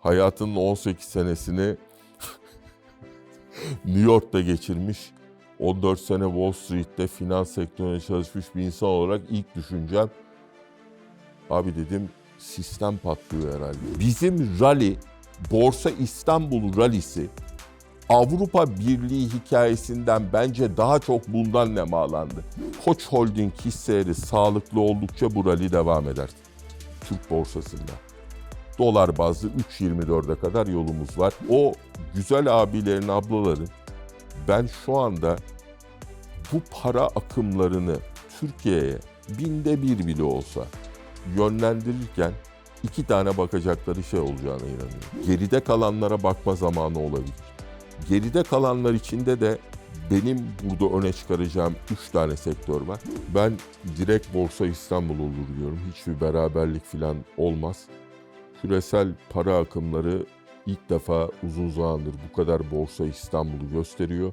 hayatının 18 senesini New York'ta geçirmiş, 14 sene Wall Street'te finans sektöründe çalışmış bir insan olarak ilk düşüncem abi dedim sistem patlıyor herhalde. Bizim rally, Borsa İstanbul rallisi Avrupa Birliği hikayesinden bence daha çok bundan nemalandı. Koç Holding hisseleri sağlıklı oldukça bu rally devam eder. Türk borsasında. Dolar bazlı 3.24'e kadar yolumuz var. O güzel abilerin, ablaların ben şu anda bu para akımlarını Türkiye'ye binde bir bile olsa yönlendirirken iki tane bakacakları şey olacağına inanıyorum. Geride kalanlara bakma zamanı olabilir. Geride kalanlar içinde de benim burada öne çıkaracağım üç tane sektör var. Ben direkt Borsa İstanbul olur diyorum. Hiçbir beraberlik falan olmaz. Küresel para akımları ilk defa uzun zamandır bu kadar Borsa İstanbul'u gösteriyor.